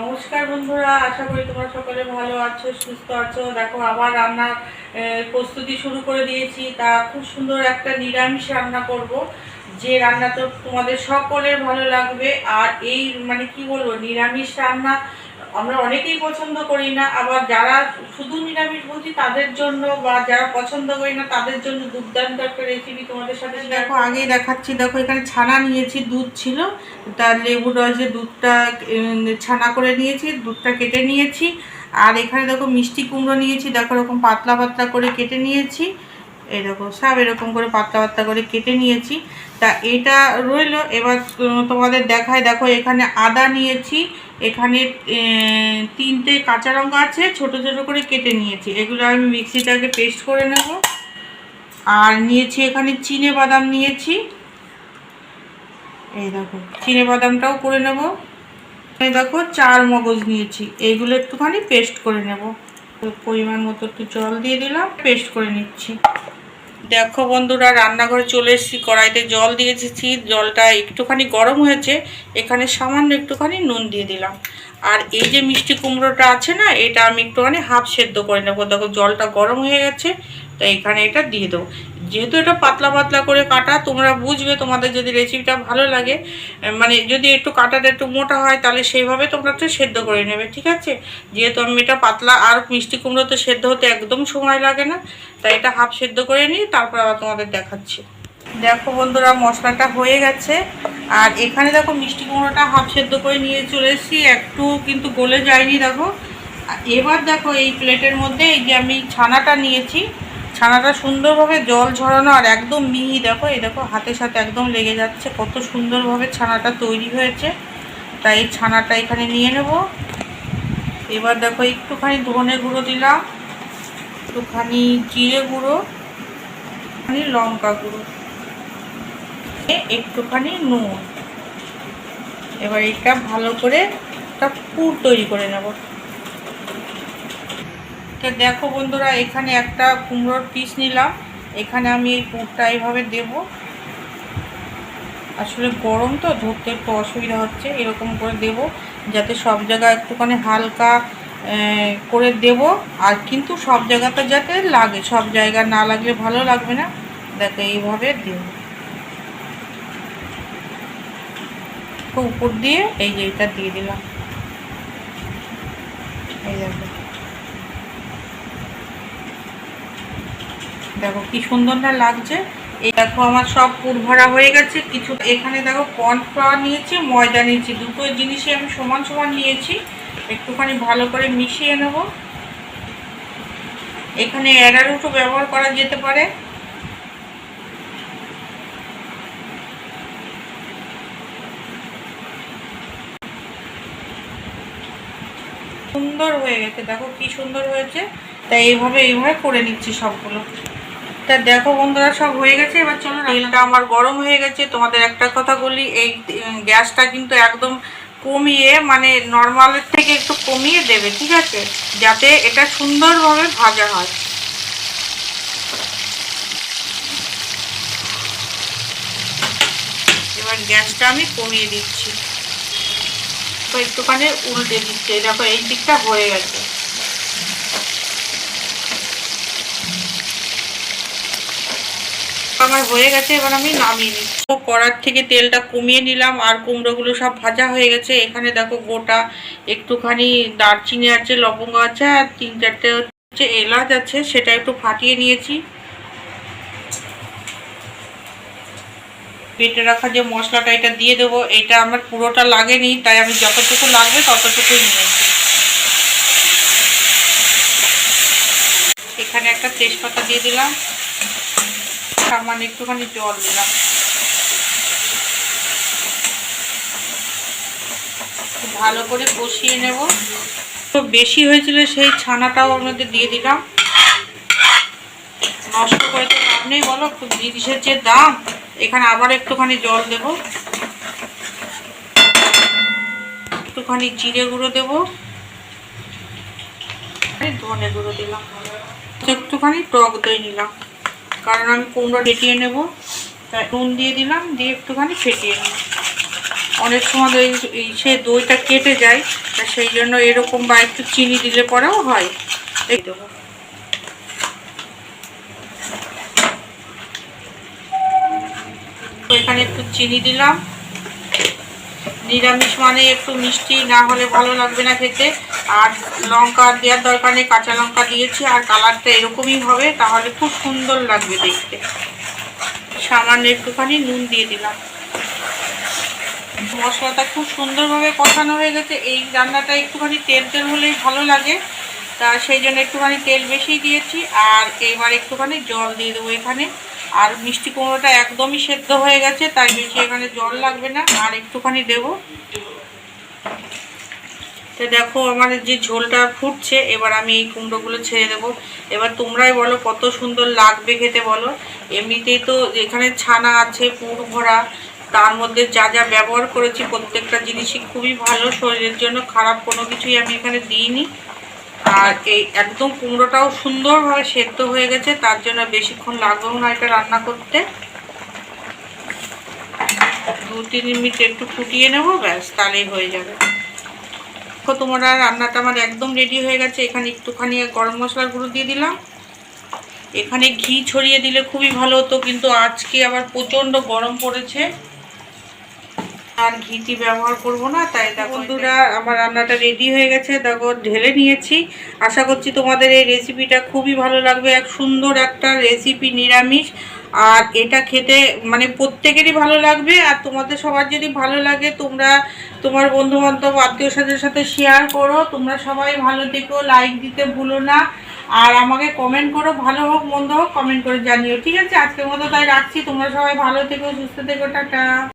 নমস্কার বন্ধুরা, আশা করি তোমরা সকলে ভালো আছো, সুস্থ আছো। দেখো, আবার রান্নার প্রস্তুতি শুরু করে দিয়েছি। তা খুব সুন্দর একটা নিরামিষ রান্না করব, যে রান্না তো তোমাদের সকলের ভালো লাগবে। আর এই মানে কি বলব, নিরামিষ রান্না আমরা অনেকেই পছন্দ করি না, আবার যারা শুধু নিরামিষ বলছি তাদের জন্য বা যারা পছন্দ করি না তাদের জন্য দুর্দান্ত একটা রেসিপি তোমাদের সাথে দেখো, আগেই দেখাচ্ছি, দেখো, এখানে ছানা নিয়েছি, দুধ ছিল তার লেবু রসে দুধটা ছানা করে নিয়েছি, দুধটা কেটে নিয়েছি, আর এখানে দেখো মিষ্টি কুমড়ো নিয়েছি, দেখো এরকম পাতলা পাতলা করে কেটে নিয়েছি এরকম সব এরকম করে পাতলা পাতলা করে কেটে নিয়েছি, তা এটা রইল, এবার তোমাদের দেখায়, দেখো এখানে আদা নিয়েছি এখানে তিনটে কাঁচা লঙ্কা আছে, ছোট ছোট করে কেটে নিয়েছি। এগুলো আমি মিক্সিটাকে পেস্ট করে নেব। আর নিয়েছি এখানে চিনে বাদাম নিয়েছি। এই দেখো, চিনে বাদামটাও করে নেব। এই দেখো, চার মগজ নিয়েছি। এইগুলো একটুখানি পেস্ট করে নেব। পরিমাণ মতো একটু জল দিয়ে দিলাম, পেস্ট করে নিচ্ছি। দেখো বন্ধুরা, রান্নাঘরে চলে এসেছি, কড়াইতে জল দিয়েছি, জলটা একটুখানি গরম হয়েছে, এখানে সামান্য একটুখানি নুন দিয়ে দিলাম। আর এই যে মিষ্টি কুমড়োটা আছে না, এটা আমি একটুখানি হাফ সেদ্ধ করে নেব। দেখো জলটা গরম হয়ে গেছে, তো এখানে এটা দিয়ে দেবো। যেহেতু এটা পাতলা পাতলা করে কাটা, তোমরা বুঝবে তোমাদের যদি রেসিপিটা ভালো লাগে মানে যদি একটু কাটাটা একটু মোটা হয়, তাহলে সেইভাবে তোমরা একটু সেদ্ধ করে নেবে, ঠিক আছে? যেহেতু আমি এটা পাতলা আর মিষ্টি কুমড়ো তো সেদ্ধ হতে একদম সময় লাগে না, তাই এটা হাফ সেদ্ধ করে নিই তারপর আবার তোমাদের দেখাচ্ছি। দেখো বন্ধুরা, মশলাটা হয়ে গেছে, আর এখানে দেখো মিষ্টি কুমড়োটা হাফ সেদ্ধ করে নিয়ে চলে এসেছি, একটু কিন্তু গলে যায়নি, দেখো। এবার দেখো এই প্লেটের মধ্যে এই যে আমি ছানাটা নিয়েছি ছানাটা সুন্দরভাবে জল ঝরানো আর একদম মিহি, দেখো, এই দেখো হাতের সাথে একদম লেগে যাচ্ছে। কত সুন্দরভাবে ছানাটা তৈরি হয়েছে। তাই ছানাটা এখানে নিয়ে নেব। এবার দেখো, একটুখানি ধনে গুঁড়ো দিলাম। একটুখানি জিরে গুঁড়ো, একটুখানি লঙ্কা গুঁড়ো, একটুখানি নুন। এবার এটা ভালো করে একটা পুর তৈরি করে নেব। তো দেখো বন্ধুরা, এখানে একটা কুমড়োর পিস নিলাম। এখানে আমি এই পুরটা এইভাবে দেব। আসলে গরম তো, ধরতে একটু অসুবিধা হচ্ছে, এরকম করে দেব, যাতে সব জায়গা একটুখানি হালকা করে দেব। আর কিন্তু সব জায়গাতে যাতে লাগে, সব জায়গা না লাগলে ভালো লাগবে না। দেখো, এইভাবে দেব। উপর দিয়ে এই যে এটা দিয়ে দিলাম। এই দেখো। দেখো কি সুন্দর না লাগছে। এই দেখো আমার সব পুর ভরা হয়ে গেছে। কিছু এখানে দেখো কর্নফ্লাওয়ার নিয়েছি, ময়দা নিয়েছি। দুটো জিনিসই আমি সমান সমান নিয়েছি। একটুখানি ভালো করে মিশিয়ে নেব। এখানে অ্যারারুটও ব্যবহার করা যেতে পারে। সুন্দর হয়ে গেছে। দেখো কি সুন্দর হয়েছে। তাই এইভাবে এইভাবে করে নিচ্ছি সবগুলো। তা দেখো বন্ধুরা সব হয়ে গেছে। এবার চলো তেলটা আমার গরম হয়ে গেছে। তোমাদের একটা কথা বলি এই গ্যাসটা কিন্তু একদম কমিয়ে মানে নর্মালের থেকে একটু কমিয়ে দেবে ঠিক আছে? যাতে এটা সুন্দরভাবে ভাজা হয়। এবার গ্যাসটা আমি কমিয়ে দিচ্ছি। তো একটুখানি উল্টে দিচ্ছে। দেখো এই দিকটা হয়ে গেছে। আমার হয়ে গেছে, এবার আমি নামিয়ে নিচ্ছি। কড়ার থেকে তেলটা কমিয়ে নিলাম, আর কুমড়োগুলো সব ভাজা হয়ে গেছে। এখানে দেখো গোটা একটুখানি দারচিনি আছে, লবঙ্গ আছে, আর তিন চারটে হচ্ছে এলাচ আছে, সেটা একটু ফাটিয়ে নিয়েছি। পেটে রাখা যে মশলাটা, এটা দিয়ে দেবো। এটা আমার পুরোটা লাগেনি, তাই আমি যতটুকু লাগবে ততটুকুই নিয়েছি এখানে একটা তেজপাতা দিয়ে দিলাম। সামান্য একটুখানি জল দিলাম। ভালো করে কষিয়ে নেব। তো বেশি হয়েছিল সেই ছানাটাও ওর মধ্যে দিয়ে দিলাম। নষ্ট করে তো নেই, বলো? জিনিসের যে দাম, এখানে আবার একটুখানি জল দেব। একটুখানি জিরে গুঁড়ো দেব। ধনে গুঁড়ো দিলাম। একটুখানি টক দই নিলাম। কারণ আমি কুমড়ো ফেটিয়ে নেব। তাই নুন দিয়ে দিলাম, দিয়ে একটুখানি ফেটিয়ে নেব অনেক সময় এই সে দইটা কেটে যায়, তা সেই জন্য এরকম বা একটু চিনি দিলে পরেও হয়। এই দেবো তো এখানে একটু চিনি দিলাম। নিরামিষ মানে একটু মিষ্টি, না হলে ভালো লাগবে না খেতে। আর লঙ্কা দেওয়ার দরকার নেই, কাঁচা লঙ্কা দিয়েছি, আর কালারটা এরকমই হবে, তাহলে খুব সুন্দর লাগবে দেখতে। সামান্য একটুখানি নুন দিয়ে দিলাম। মশলাটা খুব সুন্দরভাবে কষানো হয়ে গেছে, এই রান্নাটা একটুখানি তেল তেল হলেই ভালো লাগে। তা সেই জন্য একটুখানি তেল বেশি দিয়েছি, আর এবার একটুখানি জল দিয়ে দেবো এখানে। আর মিষ্টি কুমড়োটা একদমই সেদ্ধ হয়ে গেছে, তাই বেশি এখানে জল লাগবে না, আর একটুখানি দেবো। তো দেখো আমার যে ঝোলটা ফুটছে, এবার আমি এই কুমড়োগুলো ছেড়ে দেবো। এবার তোমরাই বলো কত সুন্দর লাগবে খেতে বলো। এমনিতেই তো এখানে ছানা আছে, পুর ভরা, তার মধ্যে যা যা ব্যবহার করেছি প্রত্যেকটা জিনিসই খুবই ভালো, শরীরের জন্য খারাপ কোনো কিছুই আমি এখানে দিইনি। আর এই একদম কুমড়োটাও সুন্দরভাবে সেদ্ধ হয়ে গেছে, তার জন্য বেশিক্ষণ লাগবেও না এটা রান্না করতে। দু তিন মিনিট একটু ফুটিয়ে নেব, ব্যাস, তাহলেই হয়ে যাবে। দেখো, তোমরা রান্নাটা আমার একদম রেডি হয়ে গেছে। এখানে একটুখানি গরম মশলার গুঁড়ো দিয়ে দিলাম। এখানে ঘি ছড়িয়ে দিলে খুবই ভালো হতো, কিন্তু আজকে আবার প্রচণ্ড গরম পড়েছে। আর ঘিটি ব্যবহার করব না, তাই দেখো বন্ধুরা, আমার রান্নাটা রেডি হয়ে গেছে। দেখো, ঢেলে নিয়েছি। আশা করছি তোমাদের এই রেসিপিটা খুবই ভালো লাগবে। এক সুন্দর একটা রেসিপি নিরামিষ। আর এটা খেতে মানে প্রত্যেকেরই ভালো লাগবে। আর তোমাদের সবার যদি ভালো লাগে, তোমরা তোমার বন্ধু বান্ধব আত্মীয় স্বজনের সাথে শেয়ার করো। তোমরা সবাই ভালো থেকো লাইক দিতে ভুলো না। আর আমাকে কমেন্ট করো, ভালো হোক, মন্দ হোক কমেন্ট করে জানিও। ঠিক আছে? আজকের মতো তাই রাখছি। তোমরা সবাই ভালো থেকো, সুস্থ থেকো, টাটা।